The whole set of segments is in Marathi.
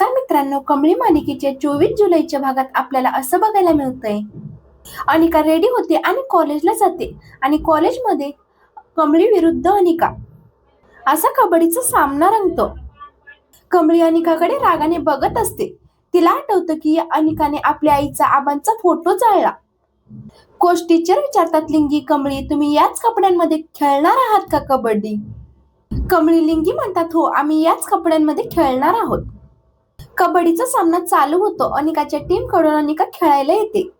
नमस्कार मित्रांनो कमळी मालिकेच्या चोवीस जुलैच्या भागात आपल्याला असं बघायला मिळतंय. अनिका रेडी होते आणि कॉलेजला जाते. आणि कॉलेजमध्ये कमळी विरुद्ध अनिका. असा कबड्डीचा सामना रंगतो. कमळी अनिकाकडे रागाने बघत असते. तिला आठवतं की अनिकाने आपल्या आईचा आबांचा फोटो जाळला. कोच टीचर विचारतात लिंगी कमळी तुम्ही याच कपड्यांमध्ये खेळणार आहात का कबड्डी? कमळी लिंगी म्हणतात हो आम्ही याच कपड्यांमध्ये खेळणार आहोत. कबड्डीचा सामना चालू होतो. अनिकाच्या टीमकडून अनिका खेळायला येते.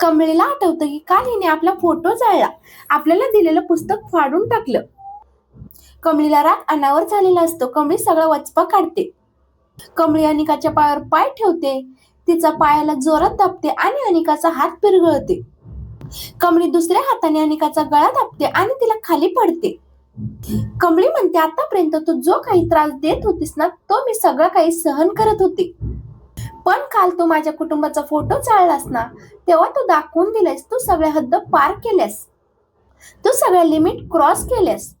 कमळेला आठवतं की काल हिने आपला फोटो जाळला. आपल्याला दिलेलं पुस्तक फाडून टाकलं. कमळीला राग अनावर झालेला असतो. कमळी सगळा वचपा काढते. कमळी अनिकाच्या पायावर पाय ठेवते. तिचा पायाला जोरात दाबते आणि अनिकाचा हात पिरगळते. कमळी दुसऱ्या हाताने अनिकाचा गळा दाबते आणि तिला खाली पडते. कमळी म्हणते आतापर्यंत तू जो काही त्रास देत होतीस ना तो मी सगळं काही सहन करत होते. पण काल तू माझ्या कुटुंबाचा फोटो चाळलास ना तेव्हा तू दाखवून दिलेस तू सगळ्या हद्द पार केल्यास तू सगळ्या लिमिट क्रॉस केल्यास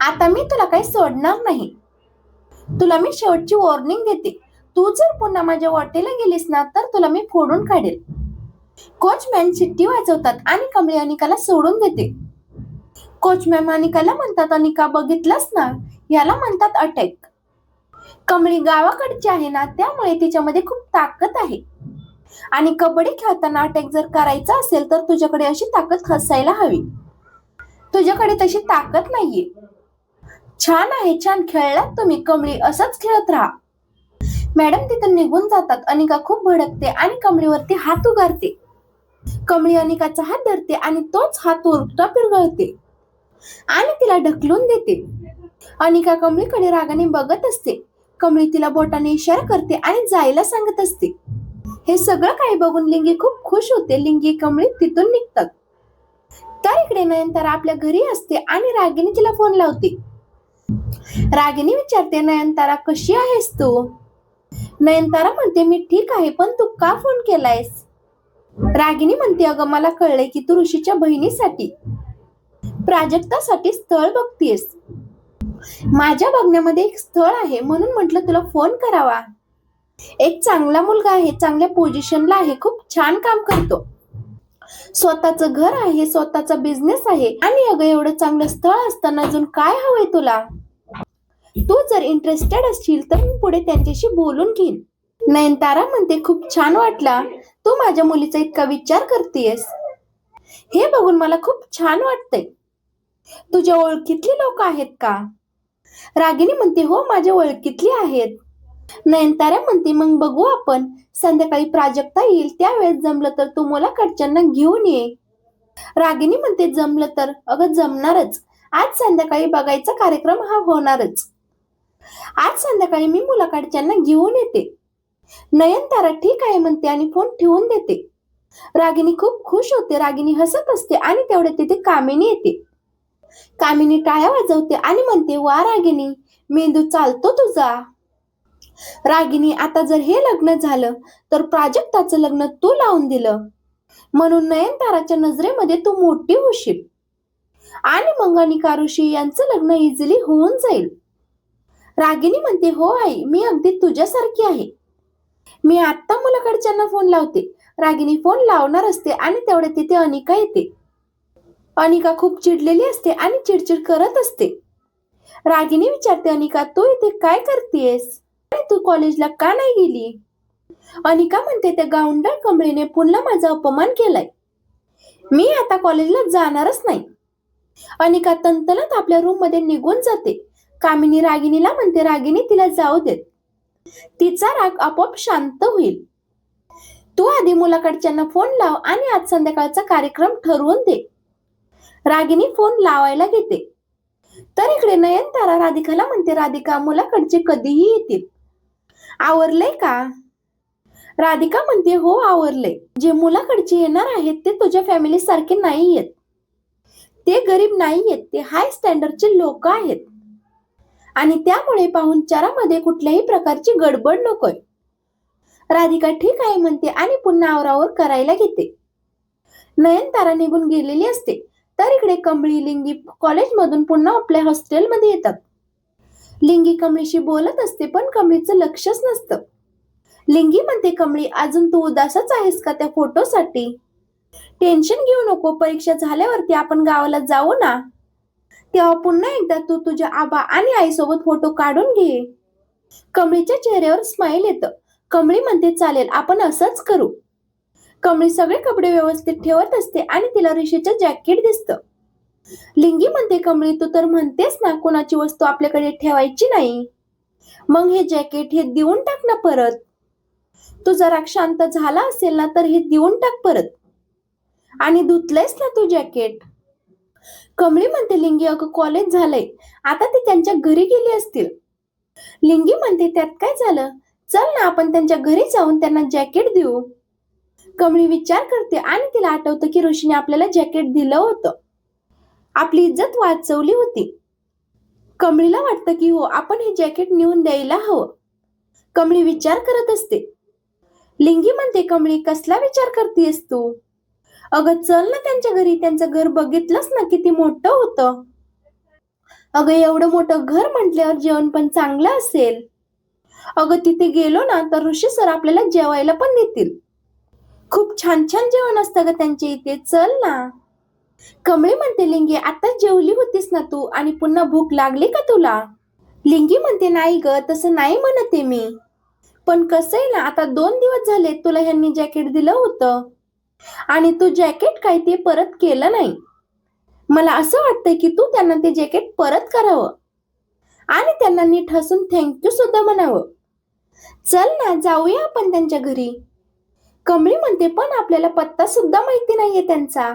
आता मी तुला काही सोडणार नाही. तुला मी शेवटची वॉर्निंग देते. तू जर पुन्हा माझ्या वाटेला गेलीस ना तर तुला मी फोडून काढेल. कोचमॅन चिठ्ठी वाजवतात आणि कमळी अनिकाला सोडून देते. कोच मॅम अनिकाला म्हणतात अनिका बघितलंच ना? याला म्हणतात अटॅक कमळी गावाकडची आहे ना त्यामुळे तिच्यामध्ये खूप ताकद आहे. आणि कबड्डी खेळताना अटॅक जर करायचा असेल तर तुझ्याकडे अशी ताकद हसायला हवी. तुझ्याकडे तशी ताकद नाहीये. छान आहे छान खेळलात तुम्ही. कमळी असंच खेळत राहा. मॅडम तिथून निघून जातात. अनिका खूप भडकते आणि कमळीवरती हात उगारते. कमळी अनिकाचा हात धरते आणि तोच हात उलटा पिरगळते. आणि तिला ढकलून देते. अनिका कमळीकडे रागाने बघत असते. कमळी तिला बोटाने इशारा करते आणि जायला सांगत असते. हे सगळं काही बघून लिंगी खूप खुश होते. लिंगी कमळी तिथून निघतात. तर इकडे नयनतारा आपल्या घरी असते आणि रागिनी तिला फोन लावते. रागिनी विचारते नयनतारा कशी आहेस तू? नयनतारा म्हणते मी ठीक आहे पण तू का फोन केलायस? रागिनी म्हणते अगं मला कळलंय की तू ऋषीच्या बहिणीसाठी. प्राजक्तासाठी स्थळ बघतीयस. माझ्या बघण्यामध्ये एक स्थळ आहे म्हणून म्हटलं तुला फोन करावा. एक चांगला मुलगा आहे चांगल्या पोझिशनला आहे खूप छान काम करतो. स्वतःच घर आहे स्वतःचा बिझनेस आहे आणि अगं एवढं चांगलं स्थळ असताना अजून काय हवंय तुला? तू जर इंटरेस्टेड असशील तर मी पुढे त्यांच्याशी बोलून घेईन. नयनतारा म्हणते खूप छान वाटला. तू माझ्या मुलीचा इतका विचार करतेयस. हे बघून मला खूप छान वाटतंय. तुझ्या ओळखीतली लोक आहेत का? रागिनी म्हणते हो माझ्या ओळखीतली आहेत. नयनतारा म्हणते मग बघू आपण. संध्याकाळी प्राजक्ता येईल त्यावेळेस जमलं तर तू मुलाकडच्यांना घेऊन ये. रागिनी म्हणते जमलं तर. अगं जमणारच. आज संध्याकाळी बघायचा कार्यक्रम हा होणारच. आज संध्याकाळी मी मुलाकडच्यांना घेऊन येते. नयनतारा ठीक आहे म्हणते आणि फोन ठेवून देते. रागिनी खूप खुश होते. रागिनी हसत असते आणि तेवढे तिथे कामिनी येते. कामिनी टाळ्या वाजवते आणि म्हणते वा रागिनी मेंदू चालतो तुझा. रागिनी आता जर हे लग्न झालं तर प्राजक्ताचं लग्न तू लावून दिलं. म्हणून नयनताराच्या नजरेमध्ये तू मोठी होशील. आणि मग अनिका ऋषी यांचं लग्न इझिली होऊन जाईल. रागिनी म्हणते हो आई मी अगदी तुझ्यासारखी आहे. मी आत्ता मुलाकडच्यांना फोन लावते. रागिनी फोन लावणार असते आणि तेवढे तिथे अनिका येते. अनिका खूप चिडलेली असते आणि चिडचिड करत असते. रागिनी विचारते अनिका तू इथे काय करतेस? आणि तू कॉलेजला का नाही गेली? अनिका म्हणते त्या गावंडळ कमळीने पुन्हा माझा अपमान केलाय. मी आता कॉलेजला जाणारच नाही. अनिका तंतनत आपल्या रूममध्ये निघून जाते. कामिनी रागिनीला म्हणते रागिनी तिला जाऊ देत. तिचा राग आपोआप शांत होईल. तू आधी मुलाकडच्यांना फोन लाव आणि आज संध्याकाळचा कार्यक्रम ठरवून दे. रागिनी फोन लावायला घेते. तर इकडे नयनतारा राधिकाला म्हणते राधिका मुलाकडचे कधीही येतील. आवरलंय का? राधिका म्हणते हो आवरले जे मुलाकडचे येणार आहेत ते तुझ्या फॅमिली सारखे नाही येत. ते गरीब नाही आहेत ते हाय स्टँडर्डचे लोक आहेत. आणि त्यामुळे पाहुणचारामध्ये कुठल्याही प्रकारची गडबड नकोय. राधिका ठीक आहे म्हणते आणि पुन्हा आवरावर करायला घेते. नयनतारा निघून गेलेली असते. तर इकडे कमळी लिंगी कॉलेजमधून पुन्हा आपल्या हॉस्टेलमध्ये येतात. लिंगी कमळीशी बोलत असते पण कमळीचं लक्षच नसतं. लिंगी म्हणते कमळी अजून तू उदासच आहेस का त्या फोटोसाठी? टेन्शन घेऊ नको परीक्षा झाल्यावरती आपण गावाला जाऊ ना. तेव्हा पुन्हा एकदा तू तुझ्या आबा आणि आईसोबत फोटो काढून घे. कमळीच्या चेहऱ्यावर स्माईल येतं. कमळी म्हणते चालेल आपण असंच करू. कमळी सगळे कपडे व्यवस्थित ठेवत असते आणि तिला ऋषीचं जॅकेट दिसतं. लिंगी म्हणते कमळी तू तर म्हणतेस ना कोणाची वस्तू आपल्याकडे ठेवायची नाही. मग हे जॅकेट हे देऊन टाक ना परत. तू जरा शांत झाला असेल ना तर हे देऊन टाक परत. आणि धुतलंयस ना तू जॅकेट. कमळी म्हणते लिंगी अगं कॉलेज झालंय. आता ते त्यांच्या घरी गेली असतील. लिंगी म्हणते त्यात काय झालं? चल ना आपण त्यांच्या घरी जाऊन त्यांना जॅकेट देऊ. कमळी विचार करते आणि तिला आठवतं की ऋषीने आपल्याला जॅकेट दिलं होतं. आपली इज्जत वाचवली होती. कमळीला वाटतं की हो आपण हे जॅकेट नेऊन द्यायला हवं. कमळी विचार करत असते. लिंगी म्हणते कमळी कसला विचार करतेस तू? अगं चल ना त्यांच्या घरी त्यांचं घर बघितलंच ना किती मोठं होतं. अगं एवढं मोठं घर म्हटल्यावर जेवण पण चांगलं असेल. अगं तिथे गेलो ना तर ऋषी सर आपल्याला जेवायला पण देतील. खूप छान छान जेवण असतं ग त्यांच्या इथे. चल ना. कमळी म्हणते लिंगी आता जेवली होतीस ना तू आणि पुन्हा भूक लागली का तुला? लिंगी म्हणते नाही ग तसं नाही म्हणते मी. पण कसं आहे ना आता दोन दिवस झाले तुला ह्यांनी जॅकेट दिलं होतं आणि तू जॅकेट काय ते परत केलं नाही. मला असं वाटतंय की तू त्यांना ते जॅकेट परत करावं आणि त्यांना नीट हसून थँक्यू सुद्धा म्हणावं. चल ना जाऊया आपण त्यांच्या घरी. कमळी म्हणते पण आपल्याला पत्ता सुद्धा माहिती नाहीये त्यांचा.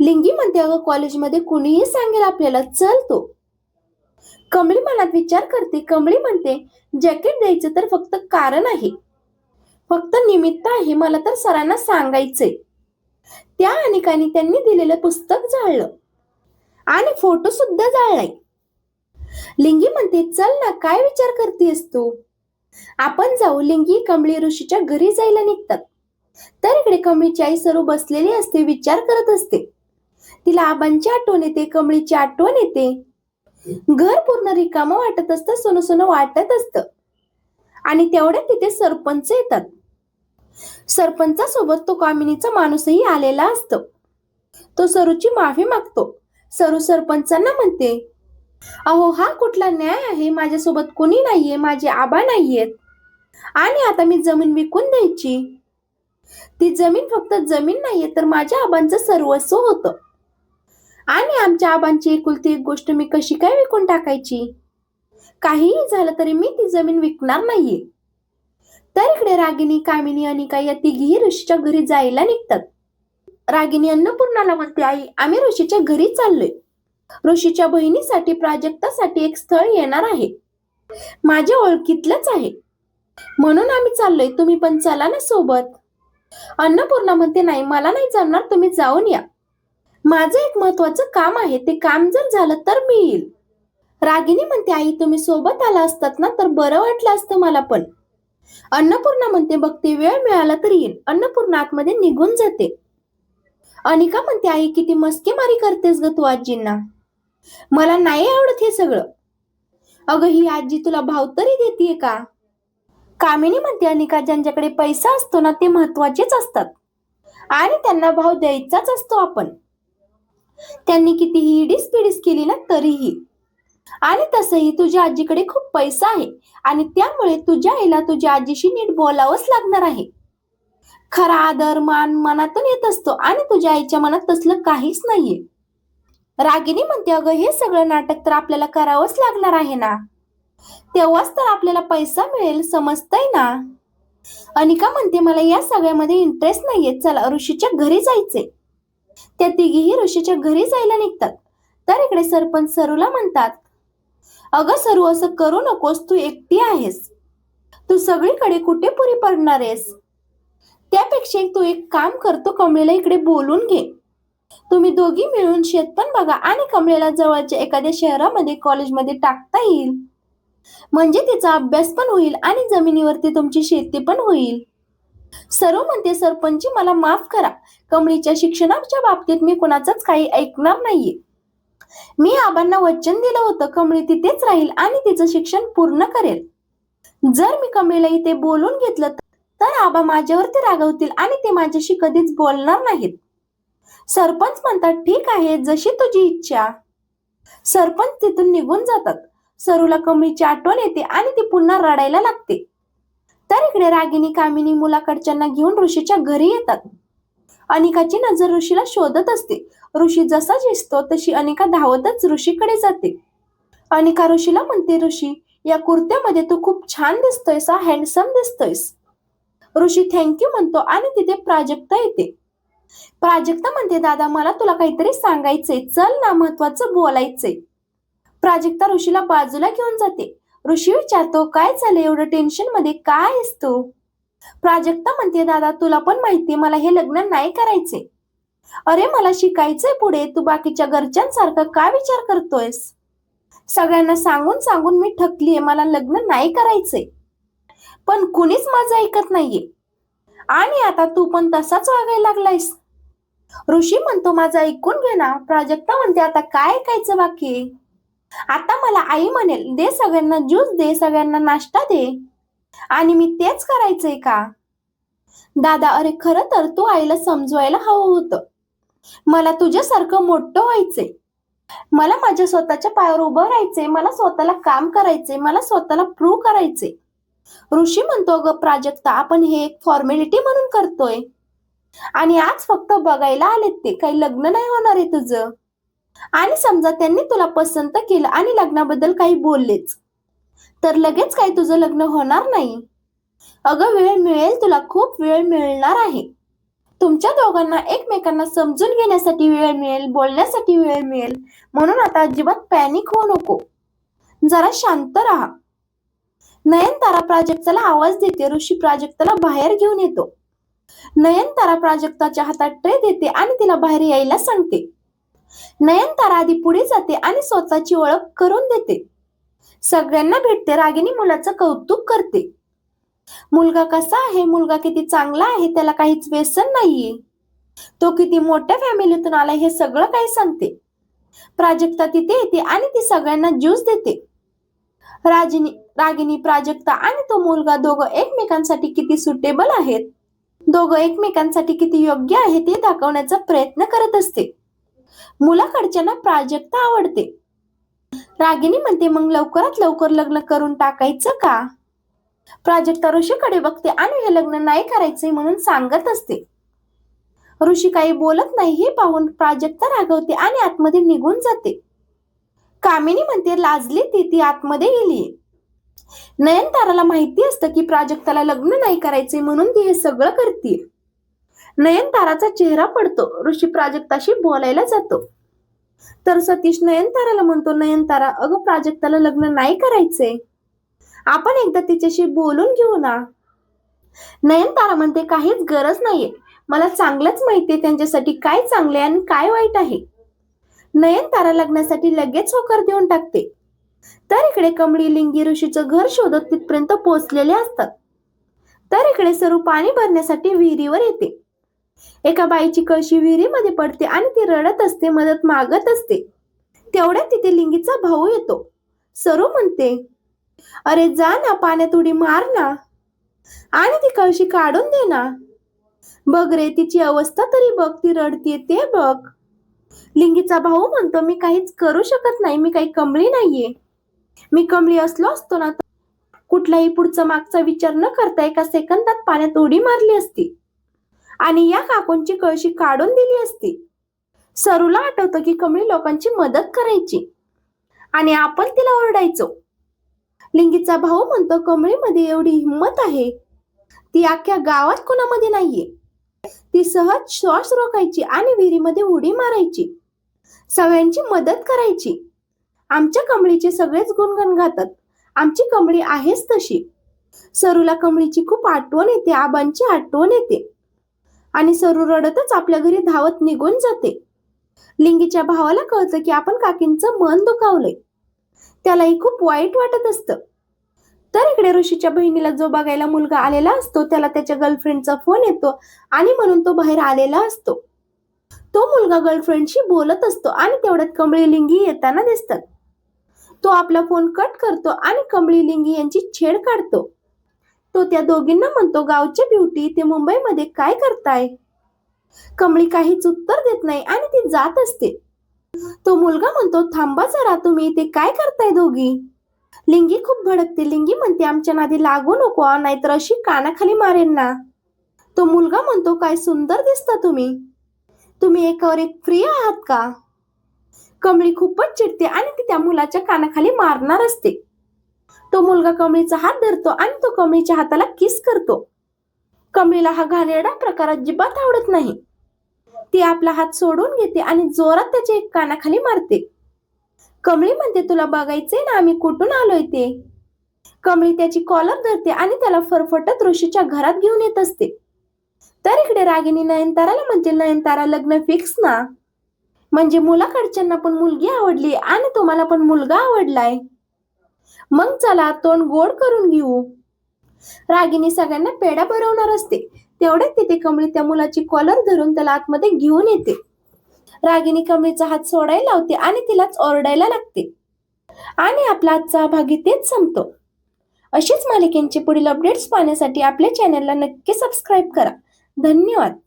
लिंगी म्हणते अगं कॉलेजमध्ये कुणीही सांगेल आपल्याला चल तो. कमळी मनात विचार करते कमळी म्हणते जॅकेट द्यायचं तर फक्त कारण आहे. फक्त निमित्त आहे मला तर सरांना सांगायचंय. त्या अनेकांनी त्यांनी दिलेलं पुस्तक जाळलं. आणि फोटो सुद्धा जाळलाय. लिंगी म्हणते चल ना काय विचार करतेस तू? आपण जाऊ लिंगी कमळी ऋषीच्या घरी जायला निघतात. तर इकडे कमळीची आई सर्व बसलेली असते विचार करत असते. तिला आबांची आठवण येते कमळीची आठवण येते. घर पूर्ण रिकामं वाटत असतं सोनं सोनं वाटत असतं. आणि तेवढ्या तिथे सरपंच येतात. सरपंचासोबत तो कामिनीचा माणूसही आलेला असतो. तो सरूची माफी मागतो. सरू सरपंचांना म्हणते अहो हा कुठला न्याय आहे? माझ्यासोबत कोणी नाहीये माझे आबा नाहीयेत. आणि आता मी जमीन विकून द्यायची. ती जमीन फक्त जमीन नाहीये तर माझ्या आबांचं सर्वस्व होतं. आणि आमच्या आबांची एकुलती एक गोष्ट मी कशी काय विकून टाकायची? काहीही झालं तरी मी ती जमीन विकणार नाहीये. तर इकडे रागिनी कामिनी अनिका या तिघीही ऋषीच्या घरी जायला निघतात. रागिनी अन्नपूर्णाला म्हणते आई आम्ही ऋषीच्या घरी चाललोय. ऋषीच्या बहिणीसाठी प्राजक्तासाठी एक स्थळ येणार आहे. माझ्या ओळखीतलंच आहे. म्हणून आम्ही चाललोय. तुम्ही पण चला ना सोबत. अन्नपूर्णा म्हणते नाही मला नाही जमणार. तुम्ही जाऊन या. माझं एक महत्वाचं काम आहे. ते काम जर झालं तर मी येईल. रागिनी म्हणते आई तुम्ही सोबत आला असतात ना तर बरं वाटलं असतं मला पण. अन्नपूर्णा म्हणते बघते वेळ मिळाला तर येईल. अन्नपूर्णा आतमध्ये निघून जाते. अनिका म्हणते आई किती मस्केमारी करतेस ग तू आजींना. मला नाही आवडत हे सगळं. अगं ही आजी तुला भाव तरी देते का? कामिनी म्हणते अनिका ज्यांच्याकडे पैसा असतो ना ते महत्वाचेच असतात. आणि त्यांना भाव द्यायचाच असतो आपण. त्यांनी कितीही इडीस पिडीस केली ना तरीही. आणि तसंही तुझ्या आजीकडे खूप पैसा आहे. आणि त्यामुळे तुझ्या आईला तुझ्या आजीशी नीट बोलावंच लागणार आहे. खरा आदर मान मनातून येत असतो. आणि तुझ्या आईच्या मनात तसलं काहीच नाहीये. रागिनी म्हणते अगं हे सगळं नाटक तर आपल्याला करावंच लागणार आहे ना. तेव्हाच तर आपल्याला पैसा मिळेल समजतंय ना? अनिका म्हणते मला या सगळ्यामध्ये इंटरेस्ट नाहीये. चला ऋषीच्या घरी जायचे त्या तिघीही ऋषीच्या घरी जायला निघतात. तर इकडे सरपंच सरूला म्हणतात अगं सरू असं करू नकोस. तू एकटी आहेस. तू सगळीकडे कुठे पुरी पडणार आहेस? त्यापेक्षा तू एक काम करतो. कमळेला इकडे बोलून घे. तुम्ही दोघी मिळून शेत पण बघा आणि कमळेला जवळच्या एखाद्या शहरामध्ये कॉलेजमध्ये टाकता येईल. म्हणजे तिचा अभ्यास पण होईल आणि जमिनीवरती तुमची शेती पण होईल. सर्व म्हणते सरपंच मला माफ करा. कमळीच्या शिक्षणाच्या बाबतीत मी कुणाचंच काही ऐकणार नाहीये. मी आबांना वचन दिलं होतं. कमळी तिथेच राहील आणि तिचं शिक्षण पूर्ण करेल. जर मी कमळीला इथे बोलून घेतलं तर आबा माझ्यावरती रागवतील आणि ते माझ्याशी कधीच बोलणार नाहीत. सरपंच म्हणतात ठीक आहे जशी तुझी इच्छा. सरपंच तिथून निघून जातात. सरूला कमळीची आठवण येते आणि ती पुन्हा रडायला लागते. तर इकडे रागिनी कामिनी मुलाकडच्यांना घेऊन ऋषीच्या घरी येतात. अनिकाची नजर ऋषीला शोधत असते. ऋषी जसा दिसतो तशी अनिका धावतच ऋषीकडे जाते. अनिका ऋषीला म्हणते ऋषी या कुर्त्यामध्ये तू खूप छान दिसतोयस हा हँडसम दिसतोयस. ऋषी थँक्यू म्हणतो आणि तिथे प्राजक्ता येते. प्राजक्ता म्हणते दादा मला तुला काहीतरी सांगायचंय. चल ना महत्वाचं बोलायचंय. प्राजक्ता ऋषीला बाजूला घेऊन जाते. ऋषी विचारतो काय झालं? एवढं टेन्शनमध्ये काय असतो? तू प्राजक्ता म्हणते दादा तुला पण माहितीये मला हे लग्न नाही करायचे अरे मला शिकायचंय पुढे. तू बाकीच्या घरच्यांसारखं काय विचार करतोयस? सगळ्यांना सांगून सांगून मी ठकलीये. मला लग्न नाही करायचंय. पण कुणीच माझं ऐकत नाहीये. आणि आता तू पण तसाच वागायला लागलायस. ऋषी म्हणतो माझं ऐकून घे ना प्राजक्ता म्हणते आता काय ऐकायचं बाकी? आता मला आई म्हणेल दे सगळ्यांना ज्यूस दे सगळ्यांना नाश्ता दे. आणि मी तेच करायचंय का? दादा अरे खरं तर तू आईला समजवायला हवं होतं. मला तुझ्यासारखं मोठं व्हायचंय. मला माझ्या स्वतःच्या पायावर उभं राहायचंय. मला स्वतःला काम करायचंय. मला स्वतःला प्रूव्ह करायचंय. ऋषी म्हणतो ग प्राजक्ता आपण हे एक फॉर्मॅलिटी म्हणून करतोय. आणि आज फक्त बघायला आलेत ते. काही लग्न नाही होणार आहे तुझं. आणि समजा त्यांनी तुला पसंत केलं आणि लग्नाबद्दल काही बोललेच तर लगेच काही तुझं लग्न होणार नाही. अगं वेळ मिळेल तुला खूप वेळ मिळणार आहे. तुमच्या दोघांना एकमेकांना समजून घेण्यासाठी वेळ मिळेल बोलण्यासाठी वेळ मिळेल. म्हणून आता अजिबात पॅनिक होऊ नको. जरा शांत राहा. नयनतारा प्राजक्ताला आवाज देते ऋषी प्राजक्ताला बाहेर घेऊन येतो. नयनतारा प्राजक्ताच्या हातात ट्रे देते आणि तिला बाहेर यायला सांगते. नयनतारा आधी पुढे जाते आणि स्वतःची ओळख करून देते. सगळ्यांना भेटते रागिनी मुलाचं कौतुक करते. मुलगा कसा आहे? मुलगा किती चांगला आहे? त्याला काहीच व्यसन नाहीये. तो किती मोठ्या फॅमिलीतून आला हे सगळं काही सांगते. प्राजक्ता तिथे येते आणि ती सगळ्यांना ज्यूस देते. रागिनी रागिनी प्राजक्ता आणि तो मुलगा दोघं एकमेकांसाठी किती सुटेबल आहेत? दोघं एकमेकांसाठी किती योग्य आहे ते दाखवण्याचा प्रयत्न करत असते. मुलाकडच्यांना प्राजक्ता आवडते. रागिनी म्हणते मग लवकरात लवकर लग्न करून टाकायचं का? प्राजक्ता ऋषीकडे बघते आणि हे लग्न नाही करायचे म्हणून सांगत असते. ऋषी काही बोलत नाही हे पाहून प्राजक्ता रागवते आणि आतमध्ये निघून जाते. कामिनी म्हणते लाजली ती ती आतमध्ये गेली. नयनताराला माहिती असतं की प्राजक्ताला लग्न नाही करायचे म्हणून ती हे सगळं करते. नयनताराचा चेहरा पडतो ऋषी प्राजक्ताशी बोलायला जातो. तर सतीश नयनताराला म्हणतो नयनतारा अगं प्राजक्ताला लग्न नाही करायचे आपण एकदा तिच्याशी बोलून घेऊ ना. नयनतारा म्हणते काहीच गरज नाहीये. मला चांगलंच माहितीये त्यांच्यासाठी काय चांगले आणि काय वाईट आहे. नयनतारा लग्नासाठी लगेच होकार देऊन टाकते. तर इकडे कमळी लिंगी ऋषीचं घर शोधत तिथपर्यंत पोहोचलेले असतात. तर इकडे सरू पाणी भरण्यासाठी विहिरीवर येते. एका बाईची कळशी विहिरीमध्ये पडते आणि ती रडत असते मदत मागत असते. तेवढ्यात तिथे लिंगीचा भाऊ येतो. सरू म्हणते अरे जा ना पाण्यात उडी मार ना. आणि ती कळशी काढून दे ना. बघ रे तिची अवस्था तरी बघ ती रडतीये ते बघ. लिंगीचा भाऊ म्हणतो मी काहीच करू शकत नाही मी काही कमळी नाहीये. मी कमळी असलो असतो ना तर कुठलाही पुढचा मागचा विचार न करता एका सेकंदात पाण्यात उडी मारली असती. आणि या काकूंची कळशी काढून दिली असती. सरूला आठवतं की कमळी लोकांची मदत करायची. आणि आपण तिला ओरडायचो. लिंगीचा भाऊ म्हणतो कमळीमध्ये एवढी हिंमत आहे. ती अख्ख्या गावात कोणामध्ये नाहीये. सहज श्वास रोखायची आणि विहिरीमध्ये उडी मारायची. सगळ्यांची मदत करायची. आमच्या कमळीचे सगळेच गुणगण गातात आमची कमळी आहेच तशी. सरूला कमळीची खूप आठवण येते आबांची आठवण येते. आणि सरू रडतच आपल्या घरी धावत निघून जाते. लिंगीच्या भावाला कळतं की आपण काकींचं मन दुखावलंय. त्यालाही खूप वाईट वाटत असतं. तर इकडे ऋषीच्या बहिणीला जो बघायला मुलगा आलेला असतो त्याला त्याच्या गर्लफ्रेंडचा फोन येतो आणि म्हणून तो बाहेर आलेला असतो. तो मुलगा गर्लफ्रेंडशी बोलत असतो आणि तेवढ्यात कमळी लिंगी येताना दिसतात. तो आपला फोन कट करतो आणि कमळी लिंगी यांची छेड काढतो. तो त्या दोघींना म्हणतो गावच्या ब्युटी ते मुंबईमध्ये काय करताय? कमळी काहीच उत्तर देत नाही आणि ती जात असते. तो मुलगा म्हणतो थांबा जरा तुम्ही ते काय करताय दोघी? लिंगी खूप भडकते. लिंगी म्हणते आमच्या नादी लागू नको नाहीतर अशी कानाखाली मारेन ना. तो मुलगा म्हणतो काय सुंदर दिसता तुम्ही. तुम्ही एकावर एक फ्री आहात का? कमळी खूपच चिडते आणि ती त्या मुलाच्या कानाखाली मारणार असते. तो मुलगा कमळीचा हात धरतो आणि तो कमळीच्या हाताला किस करतो. कमळीला हा घाणेरडा प्रकार अजिबात आवडत नाही. ती आपला हात सोडून घेते आणि जोरात त्याच्या एक कानाखाली मारते. कमळी म्हणते तुला बघायचंय ना आम्ही कुठून आलोय ते? कमळी त्याची कॉलर धरते आणि त्याला फरफटत ऋषीच्या घरात घेऊन येत असते. तर इकडे रागिनी नयनताराला म्हणते नयनतारा लग्न फिक्स ना? म्हणजे मुलाकडच्यांना पण मुलगी आवडली आणि तुम्हाला पण मुलगा आवडलाय. मग चला तोंड गोड करून घेऊ. रागिनी सगळ्यांना पेढा भरवणार असते. तेवढ्यात तिथे कमळी त्या मुलाची कॉलर धरून त्याला आतमध्ये घेऊन येते. रागिनी कमळीचा हात सोडायला लावते आणि तिलाच ओरडायला लागते. आणि आपला आजचा भाग इथेच संपतो. अशीच मालिकेंचे पुढील अपडेट्स पाहण्यासाठी आपल्या चॅनलला नक्की सबस्क्राईब करा. धन्यवाद.